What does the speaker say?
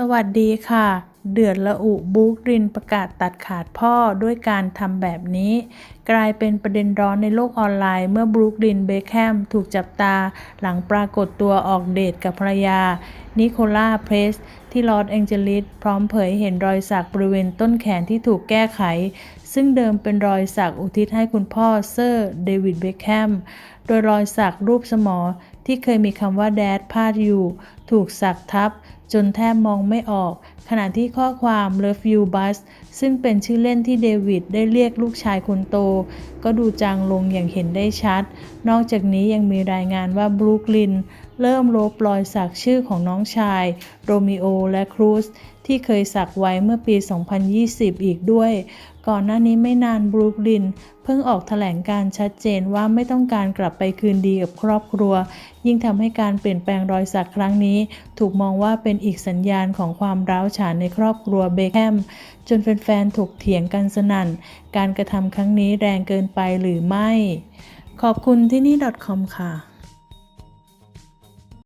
สวัสดีค่ะ เดือดระอุบรูคลินประกาศตัดขาดพ่อด้วยการทำแบบนี้ กลายเป็นประเด็นร้อนในโลกออนไลน์เมื่อบรูคลินเบคแฮมถูกจับตา หลังปรากฏตัวออกเดทกับภรรยา นิโคล่าเพรส ที่ลอสแองเจลิสพร้อมเผยเห็นรอยสักบริเวณต้นแขนที่ถูกแก้ไข ซึ่งเดิมเป็นรอยสักอุทิศให้คุณพ่อเซอร์เดวิดเบคแฮมโดยรอยสักรูปสมอ ที่เคยมีคำว่าแดดพาดอยู่ ถูกสักทับ จนแทบมองไม่ออก ขณะที่ข้อความ Love You Bus ซึ่งเป็นชื่อเล่นที่เดวิดได้เรียกลูกชายคนโต ก็ดูจางลงอย่างเห็นได้ชัด นอกจากนี้ยังมีรายงานว่าบรูคลินเริ่มลบรอยสักชื่อของน้องชาย โรมิโอและครูซที่เคยสักไว้เมื่อปี 2020 อีกด้วย ก่อนหน้านี้ไม่นานบรูคลิน เพิ่งออกแถลงการชัดเจนว่าไม่ต้องการกลับไปคืนดีกับครอบครัว ยิ่งทำให้การเปลี่ยนแปลงรอยสักครั้งนี้ ถูกมองว่าเป็นอีกสัญญาณของความร้าวฉานในครอบครัวเบคแฮมจนแฟนๆถกเถียงกันสนั่น การกระทำครั้งนี้แรงเกินไปหรือไม่ ขอบคุณที่นี่ .com ค่ะ